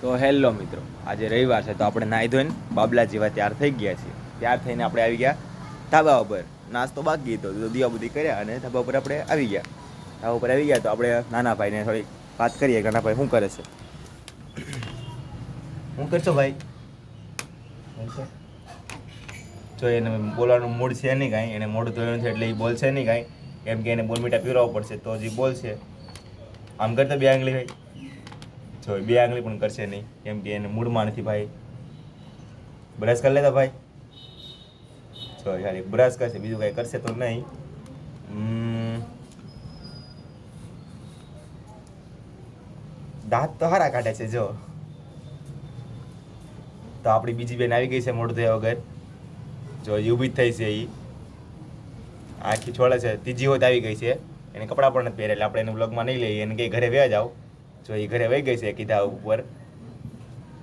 તો હેલો મિત્રો, આજે રવિવાર છે તો આપણે નાહી ધોઈને બાબલા જેવા તૈયાર થઈ ગયા છીએ. તૈયાર થઈને આપણે આવી ગયા ધાબા ઉપર. નાસ્તો બાકી હતો, તો દિયા બધી કર્યા અને ધાબા ઉપર આપણે આવી ગયા. ધાબા ઉપર આવી ગયા તો આપણે નાના ભાઈને થોડી વાત કરીએ નાના ભાઈ શું કરે છે? શું કરશો ભાઈ? જો એને બોલવાનું મૂડ છે નહીં કાંઈ, એને મોઢું ધોયું છે એટલે એ બોલશે નહીં કાંઈ. કેમ કે એને બોલ મીઠા પીવડાવવું પડશે તો જ ઈ બોલશે. આમ કરતા બે આંગળી ભાઈ જો બે આંગળી પણ કરશે નહીં. કેમ કે એને મૂડમાં નથી ભાઈ. બ્રશ કરી લેતા ભાઈ. જો ખાલી બ્રશ કરશે, બીજું કાંઈ કરશે તો નહીં. દાંત તો હારા કાઢે છે, જો. તો આપણી બીજી બેન આવી ગઈ છે મોઢું થયા વગર. જો એ ઊભી થઈ છે એ આખી છોડે છે. ત્રીજી હોત આવી ગઈ છે. એને કપડાં પણ નથી પહેરેલા આપણે એને બ્લોગમાં નહીં લઈએ. એને કંઈ ઘરે વ્યા જાવ. જો એ ઘરે વહી ગઈ છે કીધા ઉપર.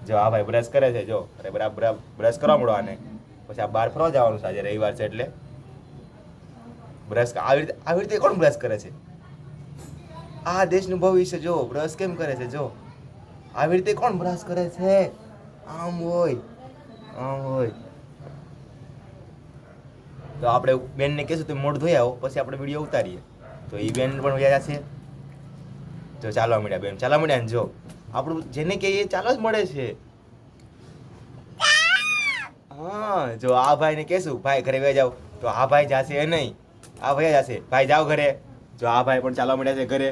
જો આ ભાઈ બ્રશ કરે છે, જો. અરે બરાબર બ્રશ કરવા મળો આને. પછી આ બહાર ફરવા જવાનું છે આજે રવિવાર છે એટલે. બ્રશ આવી રીતે આવી રીતે કોણ બ્રશ કરે છે? આ દેશનું ભવિષ્ય, જો. બ્રશ કેમ કરે છે, જો? આવી રીતે કોણ બ્રશ કરે છે? આમ હોય આમ હોય. તો આપણે બેનને કહેશું તો મોઢ ધોઈ આવો, પછી આપણે વીડિયો ઉતારીએ. તો એ બેન પણ વ્યાજા છે. જો ચાલવા મળ્યા બેન, ચાલવા મળ્યા ને જો. આપણું જેને કહીએ એ ચાલવા જ મળે છે. હા, જો આ ભાઈને કહેશું, ભાઈ, ઘરે વે જાવ તો આ ભાઈ જાશે એ નહીં, આ ભાઈ જાશે. ભાઈ, જાઓ ઘરે. જો આ ભાઈ પણ ચાલવા મળ્યા છે ઘરે.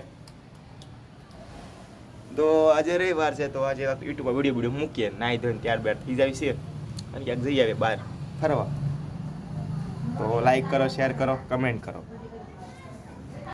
તો આજે રવિવાર છે, તો આજે યુટ્યુબમાં વીડિયો વીડિયો મૂકીએ. નાહી ધોઈને ત્યારબાદ થઈ જાય છે. અને ક્યાંક જઈ આવે બહાર. ફરવા. તો લાઈક કરો શેર કરો કમેન્ટ કરો.